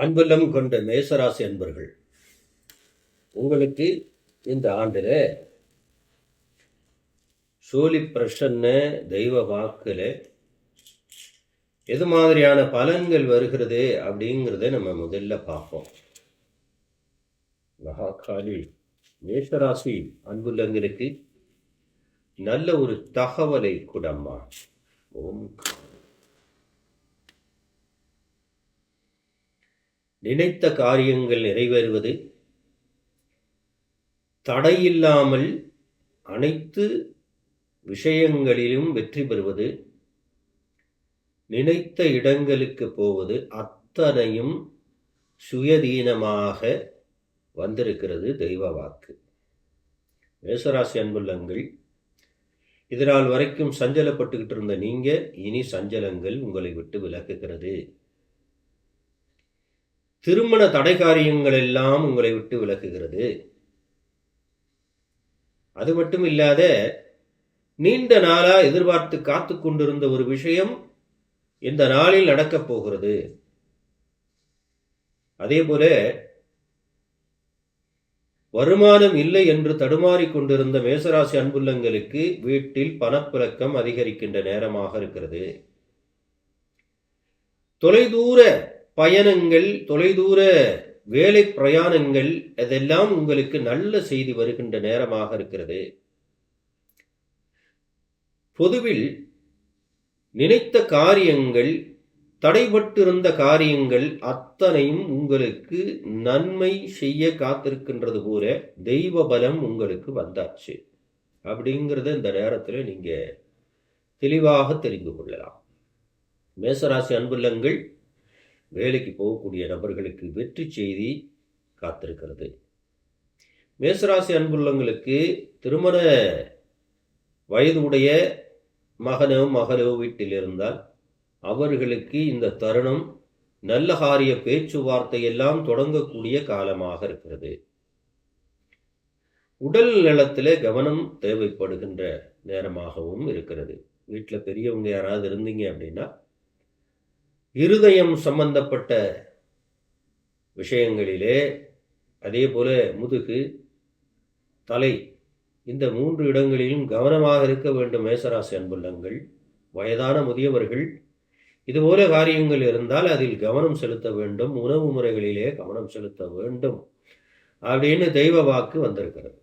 அன்புள்ளம் கொண்ட மேசராசி அன்பர்கள் உங்களுக்கு இந்த ஆண்டில் சோழி பிரசன்ன தெய்வ வாக்கில் எது மாதிரியான பலன்கள் வருகிறது அப்படிங்கிறத நம்ம முதல்ல பார்ப்போம். மகாகாலி மேஷராசி அன்புள்ளங்களுக்கு நல்ல ஒரு தகவலை கூடம்மா. ஓம் நினைத்த காரியங்கள் நிறைவேறுவது தடையில்லாமல் அனைத்து விஷயங்களிலும் வெற்றி பெறுவது நினைத்த இடங்களுக்கு போவது அத்தனையும் சுயதீனமாக வந்திருக்கிறது தெய்வ வாக்கு. மேசராசி அன்புள்ளங்கள் இதனால் வரைக்கும் சஞ்சலப்பட்டுக்கிட்டு இருந்த நீங்க இனி சஞ்சலங்கள் உங்களை விட்டு விலக்குகிறது திருமண தடை காரியங்கள் எல்லாம் உங்களை விட்டு விலகுகிறது அது மட்டும் இல்லாத நீண்ட நாளா எதிர்பார்த்து காத்து கொண்டிருந்த ஒரு விஷயம் இந்த நாளில் நடக்கப் போகிறது. அதே போல வருமானம் இல்லை என்று தடுமாறி கொண்டிருந்த மேசராசி அன்புள்ளங்களுக்கு வீட்டில் பணப்புழக்கம் அதிகரிக்கின்ற நேரமாக இருக்கிறது. தொலைதூர பயணங்கள் தொலைதூர வேலை பிரயாணங்கள் அதெல்லாம் உங்களுக்கு நல்ல செய்தி வருகின்ற நேரமாக இருக்கிறது. பொதுவில் நினைத்த காரியங்கள் தடைபட்டிருந்த காரியங்கள் அத்தனையும் உங்களுக்கு நன்மை செய்ய காத்திருக்கின்றது போல தெய்வ பலம் உங்களுக்கு வந்தாச்சு. அப்படிங்கிறத இந்த நேரத்தில் நீங்க தெளிவாக தெரிந்து கொள்ளலாம். மேசராசி அன்புள்ளங்கள் வேலைக்கு போகக்கூடிய நபர்களுக்கு வெற்றி செய்தி காத்திருக்கிறது. மேசராசி அன்புள்ளங்களுக்கு திருமண வயது உடைய மகனோ மகளோ வீட்டில் இருந்தால் அவர்களுக்கு இந்த தருணம் நல்ல காரிய பேச்சுவார்த்தை எல்லாம் தொடங்கக்கூடிய காலமாக இருக்கிறது. உடல் நலத்தில் கவனம் தேவைப்படுகின்ற நேரமாகவும் இருக்கிறது. வீட்டில் பெரியவங்க யாராவது இருந்தீங்க அப்படின்னா இருதயம் சம்பந்தப்பட்ட விஷயங்களிலே அதே போல முதுகு தலை இந்த மூன்று இடங்களிலும் கவனமாக இருக்க வேண்டும் மேசராசி அன்புள்ளங்கள் வயதான முதியவர்கள். இதுபோல காரியங்கள் இருந்தால் அதில் கவனம் செலுத்த வேண்டும் உணவு முறைகளிலே கவனம் செலுத்த வேண்டும் அப்படின்னு தெய்வ வாக்கு வந்திருக்கிறது.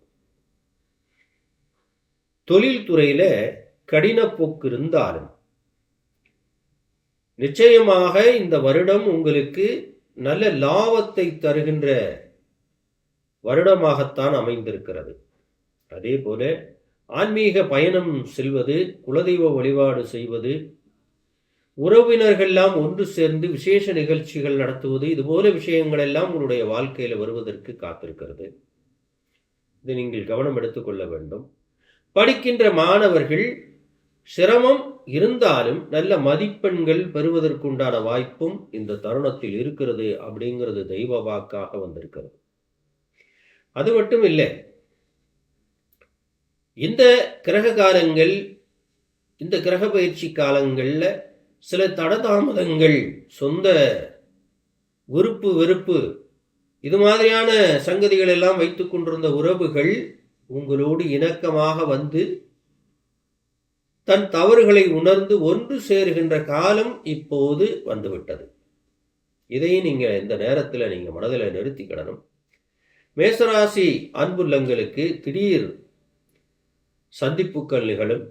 தொழில்துறையில கடின போக்கு இருந்தாலும் நிச்சயமாக இந்த வருடம் உங்களுக்கு நல்ல லாபத்தை தருகின்ற வருடமாகத்தான் அமைந்திருக்கிறது. அதே போல ஆன்மீக பயணம் செல்வது குலதெய்வ வழிபாடு செய்வது உறவினர்கள்லாம் ஒன்று சேர்ந்து விசேஷ நிகழ்ச்சிகள் நடத்துவது இதுபோல விஷயங்கள் எல்லாம் உங்களுடைய வாழ்க்கையில் வருவதற்கு காத்திருக்கிறது. இதை நீங்கள் கவனம் எடுத்துக்கொள்ள வேண்டும். படிக்கின்ற மாணவர்கள் சிரமம் இருந்தாலும் நல்ல மதிப்பெண்கள் பெறுவதற்குண்டான வாய்ப்பும் இந்த தருணத்தில் இருக்கிறது அப்படிங்கிறது தெய்வ வாக்காக வந்திருக்கிறது. அது மட்டும் இல்லை இந்த கிரக காலங்கள் இந்த கிரக பயிற்சி காலங்களில் சில தடதாமதங்கள் சொந்த விருப்பு வெறுப்பு இது மாதிரியான சங்கதிகள் எல்லாம் வைத்துக் கொண்டிருந்த உறவுகள் உங்களோடு இணக்கமாக வந்து தன் தவறுகளை உணர்ந்து ஒன்று சேருகின்ற காலம் இப்போது வந்துவிட்டது. இதையும் நீங்கள் இந்த நேரத்தில் நீங்கள் மனதில் நிறுத்திக்கிடணும் மேசராசி அன்புள்ளங்களுக்கு திடீர் சந்திப்புகள் நிகழும்.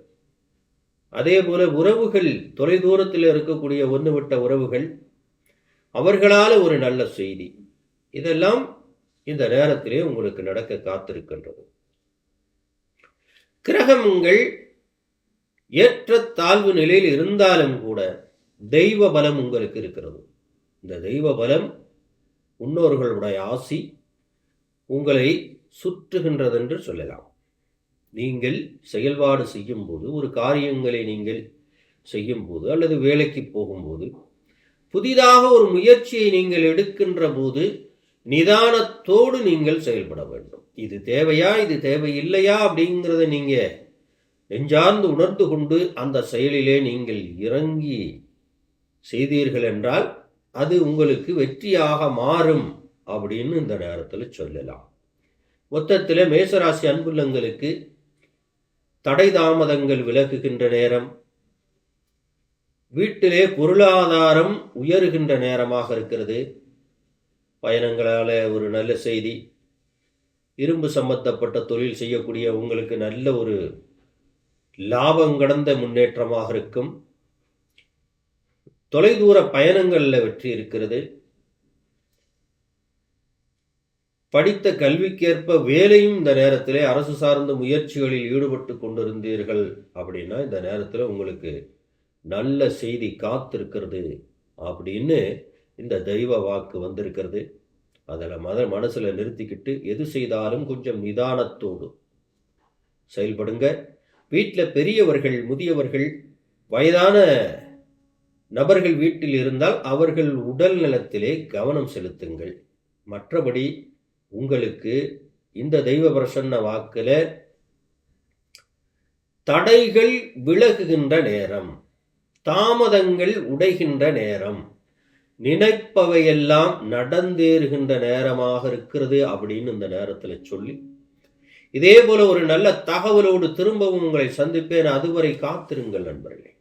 அதே போல உறவுகள் தொலைதூரத்தில் இருக்கக்கூடிய ஒன்றுவிட்ட உறவுகள் அவர்களால் ஒரு நல்ல செய்தி. இதெல்லாம் இந்த நேரத்திலே உங்களுக்கு நடக்க காத்திருக்கின்றது. கிரகங்கள் ஏற்ற தாழ்வு நிலையில் இருந்தாலும் கூட தெய்வ பலம் உங்களுக்கு இருக்கிறது. இந்த தெய்வ பலம் முன்னோர்களுடைய ஆசி உங்களை சுற்றுகின்றதென்று சொல்லலாம். நீங்கள் செயல்பாடு செய்யும்போது ஒரு காரியங்களை நீங்கள் செய்யும்போது அல்லது வேலைக்கு போகும்போது புதிதாக ஒரு முயற்சியை நீங்கள் எடுக்கின்ற போது நிதானத்தோடு நீங்கள் செயல்பட வேண்டும். இது தேவையா இது தேவையில்லையா அப்படிங்கிறத நீங்கள் நெஞ்சார்ந்து உணர்ந்து கொண்டு அந்த செயலிலே நீங்கள் இறங்கி செய்தீர்கள் என்றால் அது உங்களுக்கு வெற்றியாக மாறும் அப்படின்னு இந்த நேரத்தில் சொல்லலாம். மொத்தத்தில் மேசராசி அன்புள்ளங்களுக்கு தடை தாமதங்கள் விலகுகின்ற நேரம் வீட்டிலே பொருளாதாரம் உயருகின்ற நேரமாக இருக்கிறது. பயணங்களால் ஒரு நல்ல செய்தி இரும்பு சம்பந்தப்பட்ட தொழில் செய்யக்கூடிய உங்களுக்கு நல்ல ஒரு லாபம் கடந்த முன்னேற்றமாக இருக்கும். தொலைதூர பயணங்களில் வெற்றி இருக்கிறது. படித்த கல்விக்கேற்ப வேலையும் இந்த நேரத்திலே அரசு சார்ந்த முயற்சிகளில் ஈடுபட்டு கொண்டிருந்தீர்கள் அப்படின்னா இந்த நேரத்தில் உங்களுக்கு நல்ல செய்தி காத்திருக்கிறது அப்படின்னு இந்த தெய்வ வாக்கு வந்திருக்கிறது. அதில் மத மனசில் நிறுத்திக்கிட்டு எது செய்தாலும் கொஞ்சம் நிதானத்தோடு செயல்படுங்க. வீட்டில் பெரியவர்கள் முதியவர்கள் வயதான நபர்கள் வீட்டில் இருந்தால் அவர்கள் உடல் நலத்திலே கவனம் செலுத்துங்கள். மற்றபடி உங்களுக்கு இந்த தெய்வ பிரசன்ன வாக்கில் தடைகள் விலகுகின்ற நேரம் தாமதங்கள் உடைகின்ற நேரம் நினைப்பவையெல்லாம் நடந்தேறுகின்ற நேரமாக இருக்கிறது அப்படின்னு இந்த நேரத்தில் சொல்லி இதே போல ஒரு நல்ல தகவலோடு திரும்பவும் உங்களை சந்திப்பேன். அதுவரை காத்திருங்கள் நண்பர்களே.